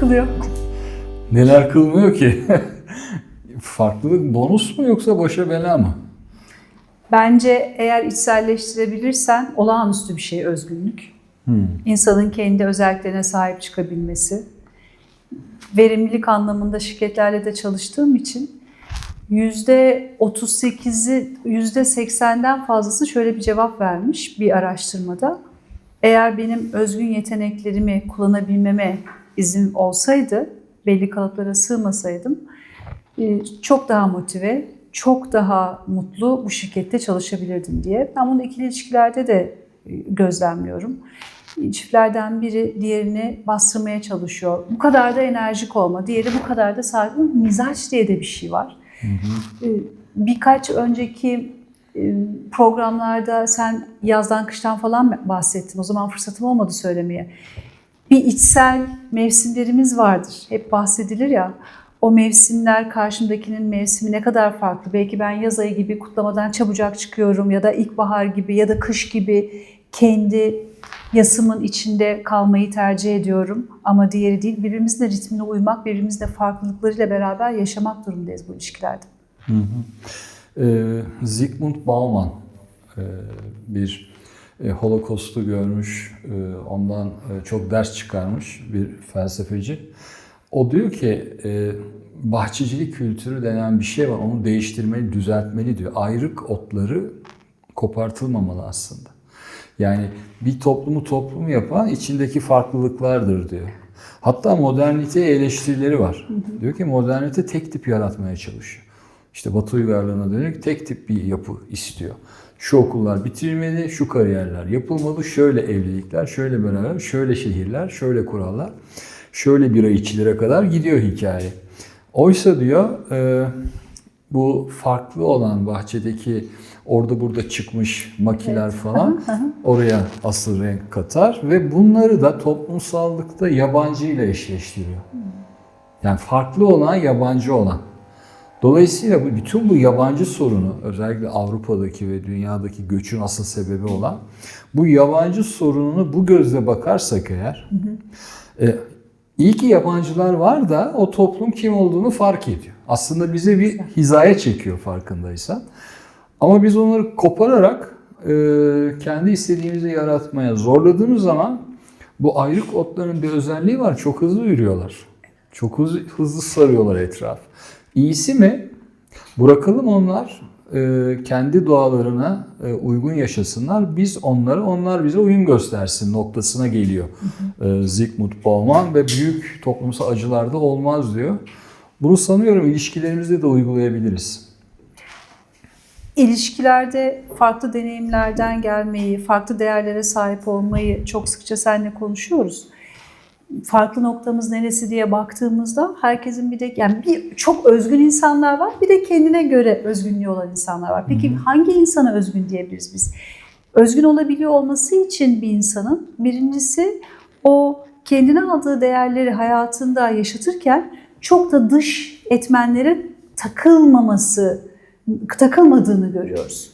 kılıyor. Neler kılmıyor ki? Farklılık bonus mu yoksa başa bela mı? Bence eğer içselleştirebilirsen olağanüstü bir şey özgünlük. Hmm. İnsanın kendi özelliklerine sahip çıkabilmesi. Verimlilik anlamında şirketlerle de çalıştığım için yüzde 38'i, yüzde 80'den fazlası şöyle bir cevap vermiş bir araştırmada. Eğer benim özgün yeteneklerimi kullanabilmeme izin olsaydı, belli kalıplara sığmasaydım, e, çok daha motive, çok daha mutlu bu şirkette çalışabilirdim diye. Ben bunu ikili ilişkilerde de e, gözlemliyorum. Çiftlerden biri diğerini bastırmaya çalışıyor. Bu kadar da enerjik olma, diğeri bu kadar da sakin. Mizaç diye de bir şey var. E, Birkaç önceki e, programlarda sen yazdan kıştan falan bahsettin. O zaman fırsatım olmadı söylemeye. Bir içsel mevsimlerimiz vardır. Hep bahsedilir ya. O mevsimler karşımdakinin mevsimi ne kadar farklı. Belki ben yaz ayı gibi kutlamadan çabucak çıkıyorum ya da ilkbahar gibi ya da kış gibi kendi yasımın içinde kalmayı tercih ediyorum. Ama diğeri değil. Birbirimizin de ritmine uymak, birbirimizin farklılıklarıyla beraber yaşamak durumundayız bu ilişkilerde. Hı hı. Ee, Zygmunt Bauman e, bir e, Holocaust'u görmüş, e, ondan e, çok ders çıkarmış bir felsefeci. O diyor ki e, bahçecilik kültürü denen bir şey var, onu değiştirmeli, düzeltmeli diyor. Ayrık otları kopartılmamalı aslında. Yani bir toplumu toplum yapan içindeki farklılıklardır diyor. Hatta modernite eleştirileri var. Diyor ki modernite tek tip yaratmaya çalışıyor. İşte Batı uygarlığına dönük tek tip bir yapı istiyor. Şu okullar bitirilmeli, şu kariyerler yapılmalı, şöyle evlilikler, şöyle beraber, şöyle şehirler, şöyle kurallar, şöyle bira içilire kadar gidiyor hikaye. Oysa diyor e, bu farklı olan bahçedeki orada burada çıkmış makiler Evet. falan oraya asıl renk katar ve bunları da toplumsallıkta yabancı ile eşleştiriyor. Yani farklı olan yabancı olan. Dolayısıyla bu bütün bu yabancı sorunu özellikle Avrupa'daki ve dünyadaki göçün asıl sebebi olan bu yabancı sorununu bu gözle bakarsak eğer e, iyi ki yabancılar var da o toplum kim olduğunu fark ediyor. Aslında bize bir hizaya çekiyor farkındaysan. Ama biz onları kopararak e, kendi istediğimizi yaratmaya zorladığımız zaman bu ayrık otların bir özelliği var. Çok hızlı yürüyorlar. Çok hızlı, hızlı sarıyorlar etraf. İyisi mi? Bırakalım onlar e, kendi doğalarına e, uygun yaşasınlar. Biz onlara, onlar bize uyum göstersin noktasına geliyor. E, Zygmunt Bauman ve büyük toplumsal acılarda olmaz diyor. Bunu sanıyorum ilişkilerimizde de uygulayabiliriz. İlişkilerde farklı deneyimlerden gelmeyi, farklı değerlere sahip olmayı çok sıkça seninle konuşuyoruz. Farklı noktamız neresi diye baktığımızda herkesin bir de yani bir çok özgün insanlar var, bir de kendine göre özgünlüğü olan insanlar var. Peki hangi insana özgün diyebiliriz biz? Özgün olabiliyor olması için bir insanın birincisi o kendine aldığı değerleri hayatında yaşatırken çok da dış etmenlere takılmaması, takılmadığını görüyoruz.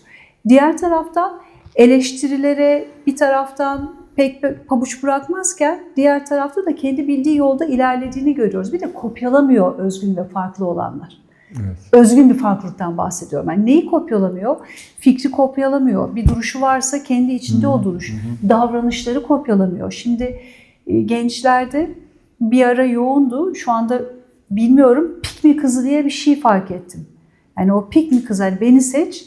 Diğer taraftan eleştirilere bir taraftan pek pabuç bırakmazken diğer tarafta da kendi bildiği yolda ilerlediğini görüyoruz. Bir de kopyalamıyor özgün ve farklı olanlar. Evet. Özgün bir farklılıktan bahsediyorum. Yani neyi kopyalamıyor? Fikri kopyalamıyor. Bir duruşu varsa kendi içinde o duruş. Davranışları kopyalamıyor. Şimdi e, gençlerde bir ara yoğundu. Şu anda bilmiyorum pikmi kızı diye bir şey fark ettim. Yani o pikmi kızı hani beni seç.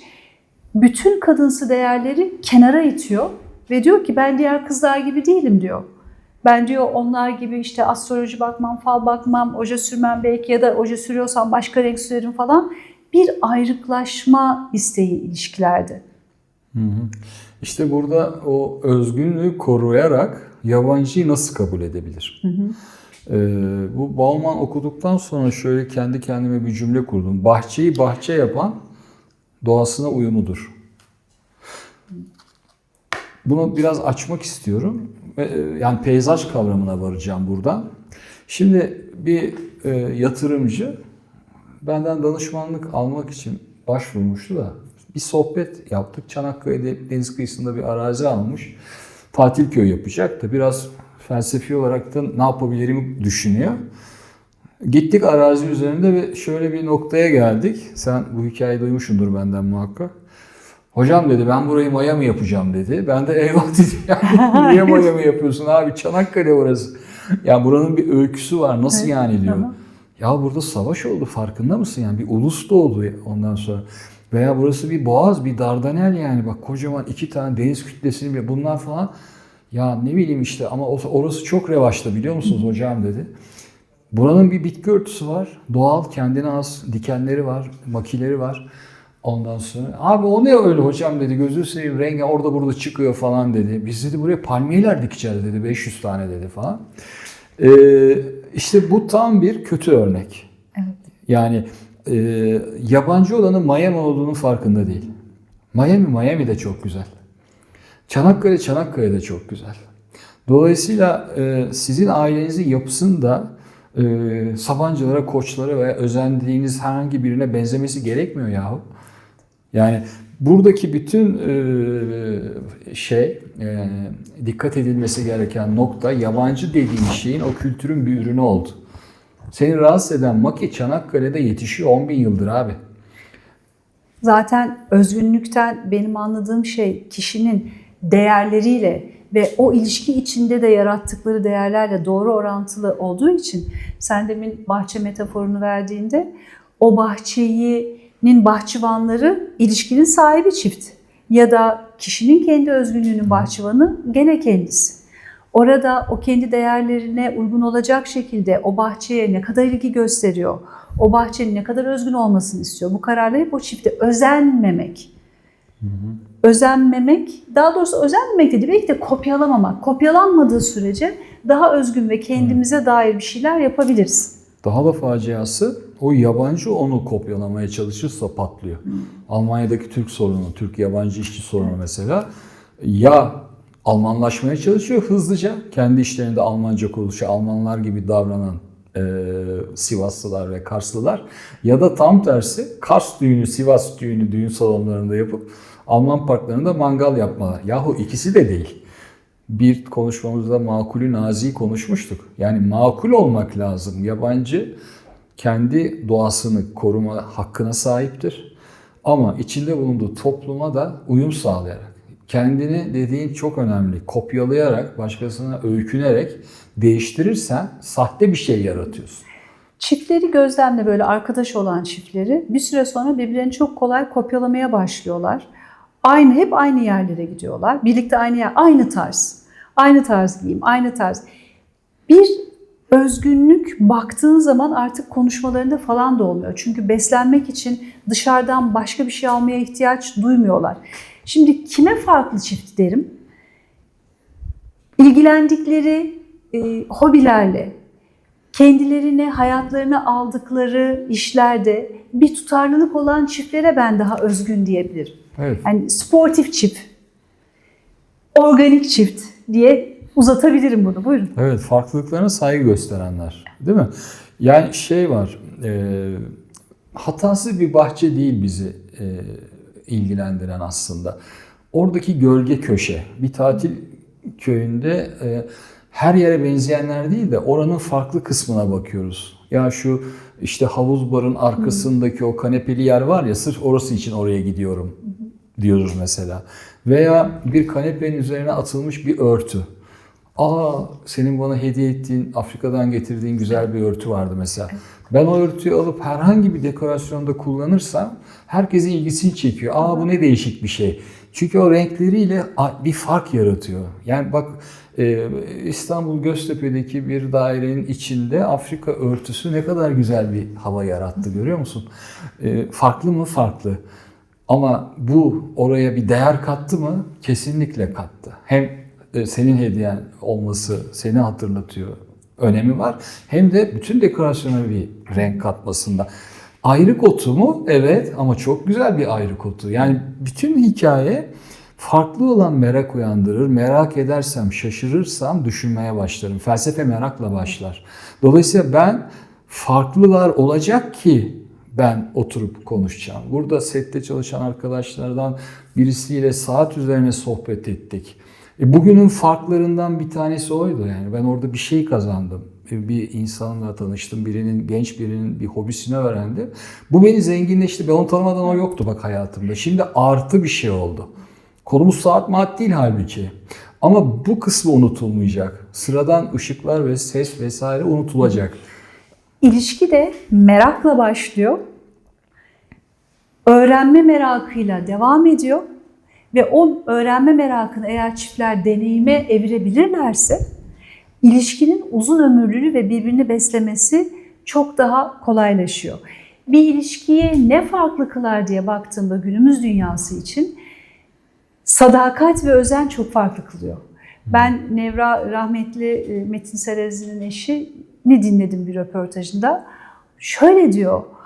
Bütün kadınsı değerleri kenara itiyor ve diyor ki ben diğer kızlar gibi değilim diyor. Ben diyor onlar gibi işte astroloji bakmam, fal bakmam, oje sürmem belki ya da oje sürüyorsam başka renk sürerim falan. Bir ayrıklaşma isteği ilişkilerde. Hı hı. İşte burada o özgünlüğü koruyarak yabancıyı nasıl kabul edebilir? Ee, bu Bauman okuduktan sonra şöyle kendi kendime bir cümle kurdum. Bahçeyi bahçe yapan doğasına uyumudur. Bunu biraz açmak istiyorum. Ee, Yani peyzaj kavramına varacağım buradan. Şimdi bir e, yatırımcı benden danışmanlık almak için başvurmuştu da bir sohbet yaptık. Çanakkale'de deniz kıyısında bir arazi almış. Tatil köyü yapacak da biraz felsefi olarak da ne yapabilirim düşünüyor. Gittik arazi üzerinde ve şöyle bir noktaya geldik. Sen bu hikayeyi duymuşsundur benden muhakkak. Hocam dedi ben burayı maya mı yapacağım dedi. Ben de eyvah dedim yani niye maya mı yapıyorsun abi Çanakkale orası. Ya buranın bir öyküsü var nasıl Evet, yani diyor. tamam. Ya burada savaş oldu farkında mısın yani bir ulus doğdu ondan sonra. Veya burası bir boğaz bir dardanel yani bak kocaman iki tane deniz kütlesini bir bunlar falan. Ya ne bileyim işte ama orası çok revaçta biliyor musunuz hocam dedi. Buranın bir bitki örtüsü var. Doğal kendine az dikenleri var, makileri var. Ondan sonra abi o ne öyle hocam dedi gözü seveyim rengi orada burada çıkıyor falan dedi. Biz dedi buraya palmiyeler dikeceğiz dedi 500 tane dedi falan. Ee, işte bu tam bir kötü örnek. Evet. Yani e, yabancı olanın Miami olduğunun farkında değil. Miami Miami de çok güzel. Çanakkale Çanakkale de çok güzel. Dolayısıyla e, sizin ailenizin yapısını da e, Sabancılara, Koçlara veya özendiğiniz herhangi birine benzemesi gerekmiyor yahu. Yani buradaki bütün e, şey e, dikkat edilmesi gereken nokta yabancı dediğin şeyin o kültürün bir ürünü oldu. Seni rahatsız eden maki Çanakkale'de yetişiyor 10 bin yıldır abi. Zaten özgünlükten benim anladığım şey kişinin değerleriyle ve o ilişki içinde de yarattıkları değerlerle doğru orantılı olduğu için sen demin bahçe metaforunu verdiğinde o bahçenin bahçıvanları ilişkinin sahibi çift ya da kişinin kendi özgünlüğünün bahçıvanı gene kendisi. Orada o kendi değerlerine uygun olacak şekilde o bahçeye ne kadar ilgi gösteriyor, o bahçenin ne kadar özgün olmasını istiyor. Bu kararları hep o çifte özenmemek. Özenmemek, daha doğrusu özenmemek dedi belki de kopyalamamak. Kopyalanmadığı sürece daha özgün ve kendimize dair bir şeyler yapabiliriz. Daha da faciası o yabancı onu kopyalamaya çalışırsa patlıyor. Almanya'daki Türk sorunu, Türk yabancı işçi sorunu mesela ya Almanlaşmaya çalışıyor hızlıca. Kendi işlerinde Almanca konuşuyor, Almanlar gibi davranan e, Sivaslılar ve Karslılar ya da tam tersi Kars düğünü, Sivas düğünü düğün salonlarında yapıp Alman parklarında mangal yapmalar. Yahu ikisi de değil. Bir konuşmamızda makulü nazi konuşmuştuk. Yani makul olmak lazım. Yabancı kendi doğasını koruma hakkına sahiptir. Ama içinde bulunduğu topluma da uyum sağlayarak, kendini dediğin çok önemli, kopyalayarak, başkasına öykünerek değiştirirsen sahte bir şey yaratıyorsun. Çiftleri gözlemle böyle arkadaş olan çiftleri bir süre sonra birbirlerini çok kolay kopyalamaya başlıyorlar. Aynı hep aynı yerlere gidiyorlar. Birlikte aynı yer, aynı tarz. Aynı tarz giyim, aynı tarz. Bir özgünlük baktığın zaman artık konuşmalarında falan da olmuyor. Çünkü beslenmek için dışarıdan başka bir şey almaya ihtiyaç duymuyorlar. Şimdi kime farklı çift derim? İlgilendikleri e, hobilerle, kendilerine, hayatlarına aldıkları işlerde bir tutarlılık olan çiftlere ben daha özgün diyebilirim. Evet. Yani sportif çift, organik çift diye uzatabilirim bunu. Buyurun. Evet, farklılıklarına saygı gösterenler, değil mi? Yani şey var, e, hatasız bir bahçe değil bizi e, ilgilendiren aslında. Oradaki gölge köşe, bir tatil köyünde e, her yere benzeyenler değil de oranın farklı kısmına bakıyoruz. Ya şu işte havuz barın arkasındaki o kanepeli yer var ya sırf orası için oraya gidiyorum diyoruz mesela. Veya bir kanepenin üzerine atılmış bir örtü. Aa senin bana hediye ettiğin Afrika'dan getirdiğin güzel bir örtü vardı mesela. Ben o örtüyü alıp herhangi bir dekorasyonda kullanırsam herkesin ilgisini çekiyor. Aa bu ne değişik bir şey. Çünkü o renkleriyle bir fark yaratıyor. Yani bak e, İstanbul Göztepe'deki bir dairenin içinde Afrika örtüsü ne kadar güzel bir hava yarattı görüyor musun? E, Farklı mı? Farklı. Ama bu oraya bir değer kattı mı? Kesinlikle kattı. Hem e, senin hediyen olması seni hatırlatıyor önemi var. Hem de bütün dekorasyona bir renk katmasında. Ayrık otu mu? Evet ama çok güzel bir ayrık otu. Yani bütün hikaye farklı olan merak uyandırır. Merak edersem, şaşırırsam düşünmeye başlarım. Felsefe merakla başlar. Dolayısıyla ben farklılar olacak ki ben oturup konuşacağım. Burada sette çalışan arkadaşlardan birisiyle saat üzerine sohbet ettik. E, bugünün farklarından bir tanesi oydu yani. Ben orada bir şey kazandım. E, Bir insanla tanıştım. Birinin, genç birinin bir hobisini öğrendim. Bu beni zenginleşti. Ben onu tanımadan o yoktu bak hayatımda. Şimdi artı bir şey oldu. Konumuz saat maat değil halbuki. Ama bu kısmı unutulmayacak. Sıradan ışıklar ve ses vesaire unutulacak. İlişki de merakla başlıyor. Öğrenme merakıyla devam ediyor. Ve o öğrenme merakını eğer çiftler deneyime evirebilirlerse ilişkinin uzun ömürlülüğü ve birbirini beslemesi çok daha kolaylaşıyor. Bir ilişkiye ne farklı kılar diye baktığımda günümüz dünyası için sadakat ve özen çok farklı kılıyor. Ben Nevra rahmetli e, Metin Serezli'nin eşini dinledim bir röportajında. Şöyle diyor, "Ya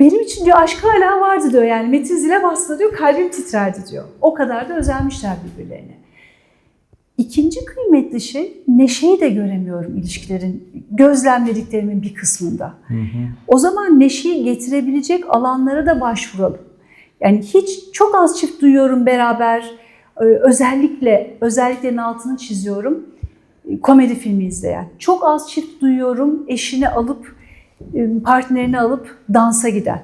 benim için diyor aşk hala vardı diyor yani Metin zile bastı diyor kalbim titrerdi diyor. O kadar da özenmişler birbirlerine. İkinci kıymetli şey neşeyi de göremiyorum ilişkilerin gözlemlediklerimin bir kısmında. O zaman neşeyi getirebilecek alanlara da başvuralım. Yani hiç çok az çift duyuyorum beraber. Ee, Özellikle özelliklerin altını çiziyorum. Komedi filmi izleyen. Çok az çift duyuyorum eşini alıp e, partnerini alıp dansa giden.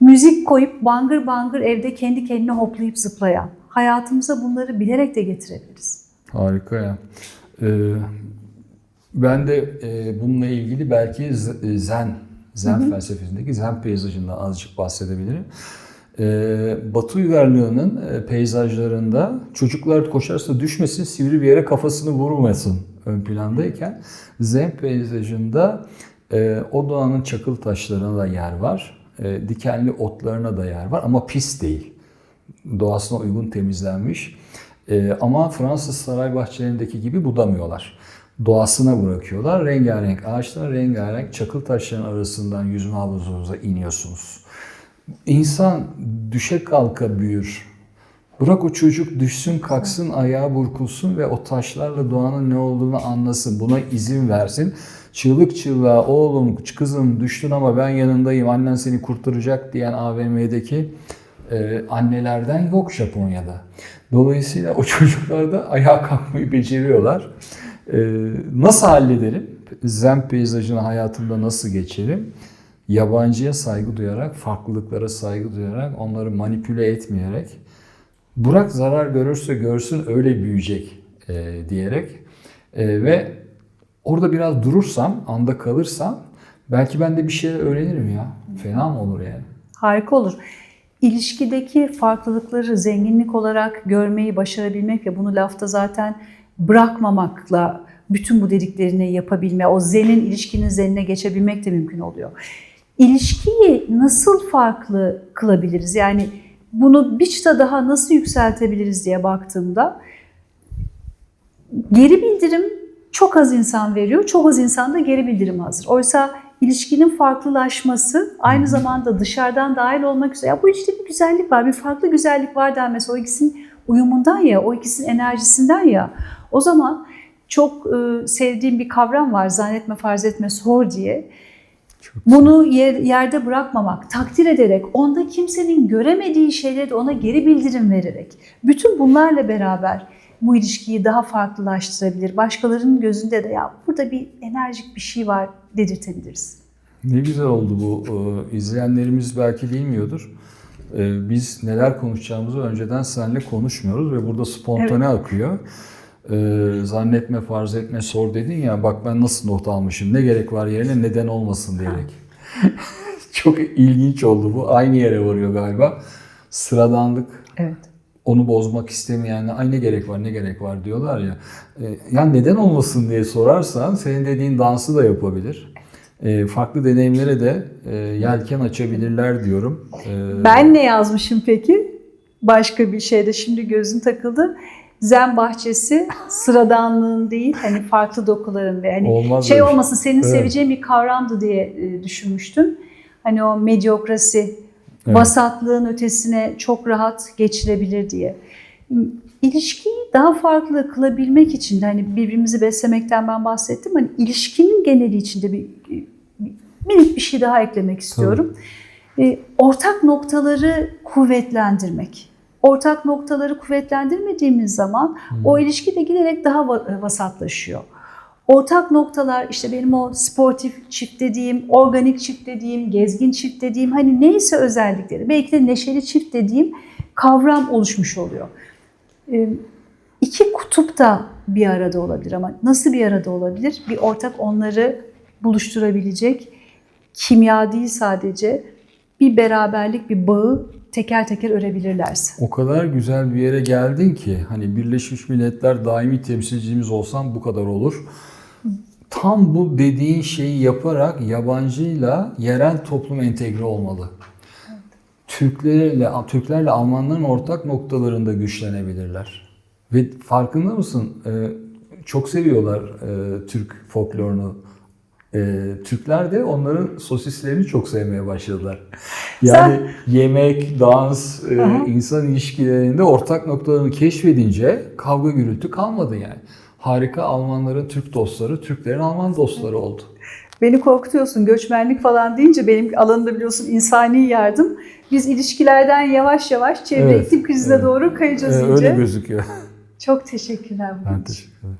Müzik koyup bangır bangır evde kendi kendine hoplayıp zıplayan. Hayatımıza bunları bilerek de getirebiliriz. Harika ya. Ee, ben de e, bununla ilgili belki e, zen, zen felsefesindeki zen peyzajından azıcık bahsedebilirim. Ee, Batı uygarlığının e, peyzajlarında çocuklar koşarsa düşmesin, sivri bir yere kafasını vurmasın ön plandayken zen peyzajında e, o doğanın çakıl taşlarına da yer var, e, dikenli otlarına da yer var ama pis değil doğasına uygun temizlenmiş. Ee, ama Fransız saray bahçelerindeki gibi budamıyorlar. Doğasına bırakıyorlar. Rengarenk ağaçlar, rengarenk çakıl taşların arasından yüzme havuzunuza iniyorsunuz. İnsan düşe kalka büyür. Bırak o çocuk düşsün, kalksın, ayağı burkulsun ve o taşlarla doğanın ne olduğunu anlasın. Buna izin versin. Çığlık çığlığa oğlum, kızım düştün ama ben yanındayım, annen seni kurtaracak diyen AVM'deki e, annelerden yok Japonya'da. Dolayısıyla o çocuklar da ayağa kalkmayı beceriyorlar. E, nasıl hallederim? Zen peyzajını hayatımda nasıl geçerim? Yabancıya saygı duyarak, farklılıklara saygı duyarak, onları manipüle etmeyerek, bırak zarar görürse görsün öyle büyüyecek e, diyerek e, ve orada biraz durursam, anda kalırsam belki ben de bir şeyler öğrenirim ya. Fena mı olur yani? Harika olur. İlişkideki farklılıkları zenginlik olarak görmeyi başarabilmek ve bunu lafta zaten bırakmamakla bütün bu dediklerini yapabilme, o zenin ilişkinin zenine geçebilmek de mümkün oluyor. İlişkiyi nasıl farklı kılabiliriz? Yani bunu bir çıta daha nasıl yükseltebiliriz diye baktığımda geri bildirim çok az insan veriyor, çok az insan da geri bildirim hazır. Oysa ilişkinin farklılaşması aynı zamanda dışarıdan dahil olmak üzere ya bu işte bir güzellik var, bir farklı güzellik var denmesi o ikisinin uyumundan ya, o ikisinin enerjisinden ya. O zaman çok e, sevdiğim bir kavram var zannetme, farz etme, sor diye. Bunu yer, yerde bırakmamak, takdir ederek, onda kimsenin göremediği şeyleri ona geri bildirim vererek, bütün bunlarla beraber bu ilişkiyi daha farklılaştırabilir. Başkalarının gözünde de ya burada bir enerjik bir şey var dedirtebiliriz. Ne güzel oldu bu. Ee, İzleyenlerimiz belki bilmiyordur. Ee, Biz neler konuşacağımızı önceden seninle konuşmuyoruz ve burada spontane akıyor. Ee, zannetme, farz etme, sor dedin ya bak ben nasıl not almışım, ne gerek var yerine neden olmasın diyerek. Çok ilginç oldu bu. Aynı yere varıyor galiba. Sıradanlık, Evet. Onu bozmak istemeyenler ay ne gerek var ne gerek var diyorlar ya. E, ya neden olmasın diye sorarsan senin dediğin dansı da yapabilir. E, farklı deneyimlere de e, yelken açabilirler diyorum. E, Ben ne yazmışım peki? Başka bir şeyde şimdi gözün takıldı. Zen bahçesi sıradanlığın değil hani farklı dokuların ve hani Olmaz şey şey. olmasın senin Evet. seveceğin bir kavramdı diye e, düşünmüştüm. Hani o medyokrasi, Evet. basatlığın ötesine çok rahat geçilebilir diye. İlişkiyi daha farklı kılabilmek için de hani birbirimizi beslemekten ben bahsettim. Hani ilişkinin geneli içinde bir, minik bir şey daha eklemek istiyorum. E, ortak noktaları kuvvetlendirmek. ortak noktaları kuvvetlendirmediğimiz zaman o ilişki de giderek daha va- vasatlaşıyor. Ortak noktalar işte benim o sportif çift dediğim, organik çift dediğim, gezgin çift dediğim hani neyse özellikleri belki de neşeli çift dediğim kavram oluşmuş oluyor. Ee, İki kutup da bir arada olabilir ama nasıl bir arada olabilir? Bir ortak onları buluşturabilecek kimya değil sadece bir beraberlik, bir bağı teker teker örebilirlerse. O kadar güzel bir yere geldin ki hani Birleşmiş Milletler daimi temsilcimiz olsam bu kadar olur. Tam bu dediğin şeyi yaparak yabancıyla yerel toplum entegre olmalı. Türklerle Türklerle Almanların ortak noktalarında güçlenebilirler. Ve farkında mısın? Ee, çok seviyorlar e, Türk folklorunu. Ee, Türkler de onların sosislerini çok sevmeye başladılar. Yani yemek, dans, e, Aha. insan ilişkilerinde ortak noktalarını keşfedince kavga gürültü kalmadı yani. Harika Almanların Türk dostları, Türklerin Alman dostları oldu. Beni korkutuyorsun göçmenlik falan deyince benim alanımda biliyorsun insani yardım. Biz ilişkilerden yavaş yavaş çevre Evet, iklim krizine evet. doğru kayacağız Ee, iyice. öyle gözüküyor. Çok teşekkürler. Ben için. teşekkür ederim.